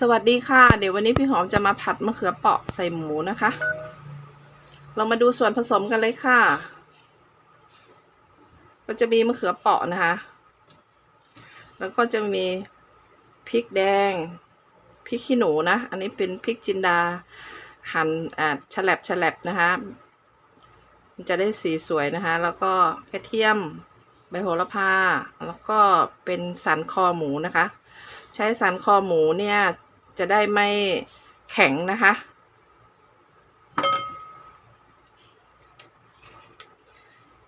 สวัสดีค่ะ เดี๋ยววันนี้พี่หอมจะมาผัดมะเขือเปราะใส่หมูนะคะ เรามาดูส่วนผสมกันเลยค่ะ ก็จะมีมะเขือเปราะนะคะ แล้วก็จะมีพริกแดง พริกขี้หนูนะ อันนี้เป็นพริกจินดา หั่นอ่าฉลับฉลับนะคะมันจะได้สีสวยนะคะ แล้วก็กระเทียม ใบโหระพา แล้วก็เป็นสันคอหมูนะคะ ใช้สันคอหมูเนี่ย จะได้ไม่แข็งนะคะ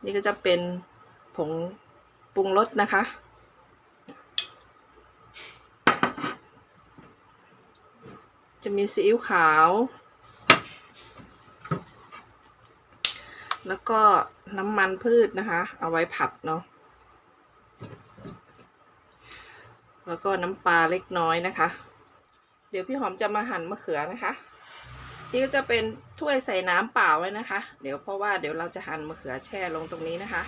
นี่ก็จะเป็นผงปรุงรสนะคะ จะมีซีอิ๊วขาว แล้วก็น้ำมันพืชนะคะ เอาไว้ผัดเนาะ แล้วก็น้ำปลาเล็กน้อยนะคะ เดี๋ยวพี่หอมจะมาหั่นมะเขือนะคะ นี่ก็จะเป็นถ้วยใส่น้ำเปล่าไว้นะคะ เดี๋ยวเพราะว่าเดี๋ยวเราจะหั่นมะเขือแช่ลงตรงนี้นะคะ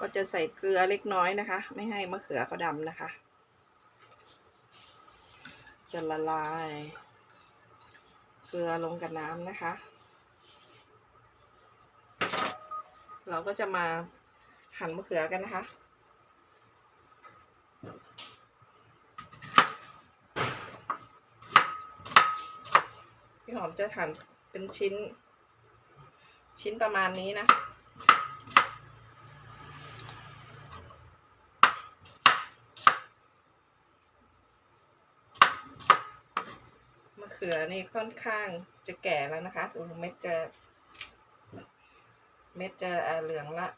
ก็จะใส่เกลือเล็กน้อยนะคะ ไม่ให้มะเขือเขาดำนะคะ จะละลาย เกลือลงกับน้ำนะคะ เราก็จะมาหั่นมะเขือกันนะคะ พี่หอมจะหั่นเป็นชิ้น ชิ้นประมาณนี้นะมะเขือนี่ค่อนข้างจะแก่แล้วนะคะดูเม็ดจะ เม็ดจะเหลืองละ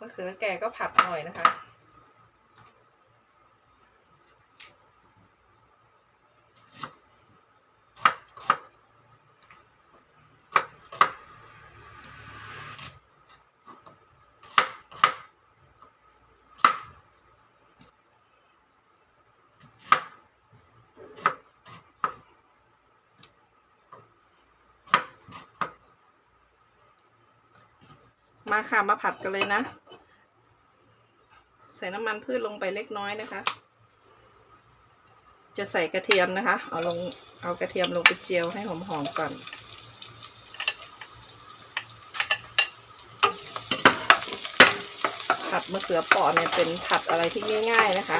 มะเขือแก่ก็ผัดอร่อยนะคะ มาค่ะ มาผัดกันเลยนะ ใส่น้ำมันพืชลงไปเล็กน้อยนะคะ จะใส่กระเทียมนะคะ เอาลงเอากระเทียมลงไปเจียวให้หอมๆก่อนผัดมะเขือเปราะเนี่ยเป็นผัดอะไรที่ง่าย ๆนะคะ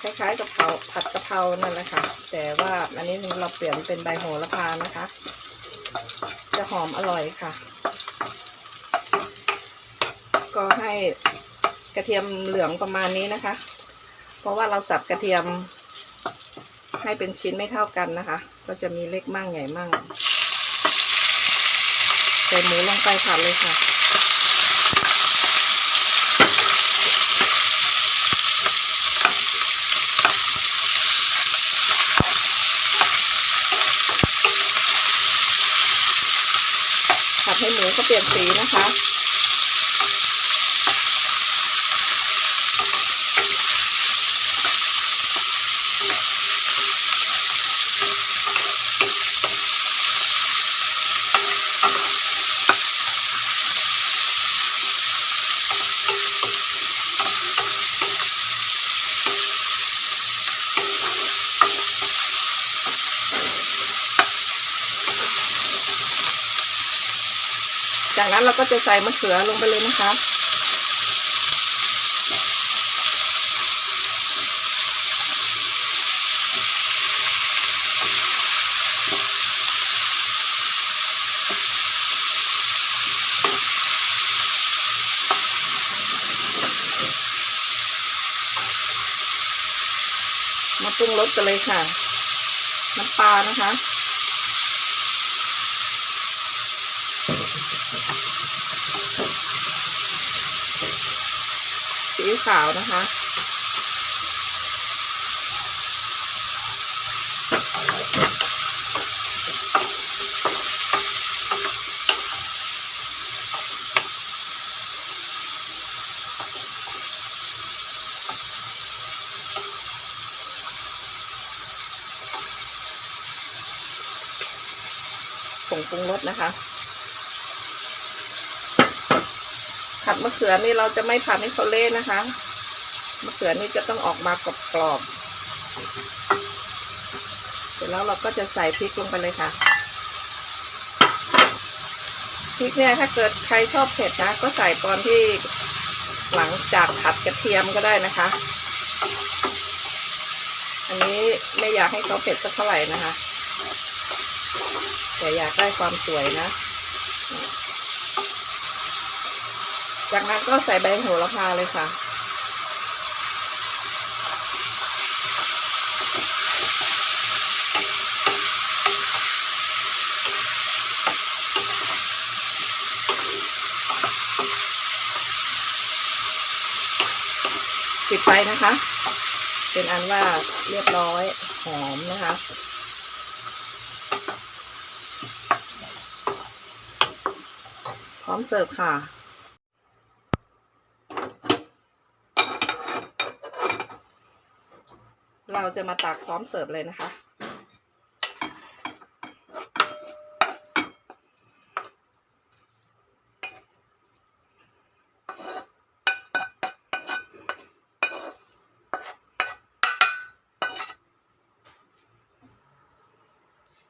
คล้ายๆกับเผาผัดกะเพรานั่นแหละค่ะ แต่ว่าอันนี้เราเปลี่ยนเป็นใบโหระพานะคะ จะหอมอร่อยค่ะ ก็ให้ กระเทียมเหลืองประมาณนี้นะคะ เพราะว่าเราสับกระเทียมให้เป็นชิ้นไม่เท่ากันนะคะ ก็จะมีเล็กมั่งใหญ่มั่งใส่หมูลงไปผัดเลยค่ะผัดให้หมูก็เปลี่ยนสีนะคะ จากนั้นเราก็จะใส่มะเขือลงไปเลยนะคะ มาปรุงรสกันเลยค่ะ น้ำปลานะคะ ซีอิ๊ว ขาวนะคะผงปรุงรสนะคะ ผัดมะเขือนี่เราจะไม่ผัดให้เขาเละนะคะ มะเขือนี่จะต้องออกมากรอบๆเสร็จแล้วเราก็จะใส่พริกลงไปเลยค่ะ พริกเนี่ยถ้าเกิดใครชอบเผ็ดนะ ก็ใส่ตอนที่หลังจากผัดกระเทียมก็ได้นะคะ อันนี้ไม่อยากให้เขาเผ็ดสักเท่าไหร่นะคะ แต่อยากได้ความสวยนะ จากนั้นก็ใส่ใบโหระพาเลยค่ะ ปิดไฟนะคะ เป็นอันว่าเรียบร้อยหอมนะคะพร้อมเสิร์ฟค่ะ เราจะมาตักพร้อมเสิร์ฟเลยนะคะ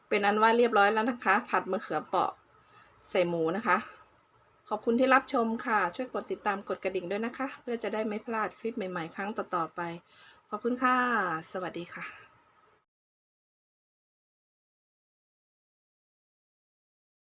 เป็นอันว่าเรียบร้อยแล้วนะคะ ผัดมะเขือเปราะใส่หมูนะคะ ขอบคุณที่รับชมค่ะ ช่วยกดติดตามกดกระดิ่งด้วยนะคะ เพื่อจะได้ไม่พลาดคลิปใหม่ๆ ครั้งต่อๆไป ขอบคุณค่ะ สวัสดีค่ะ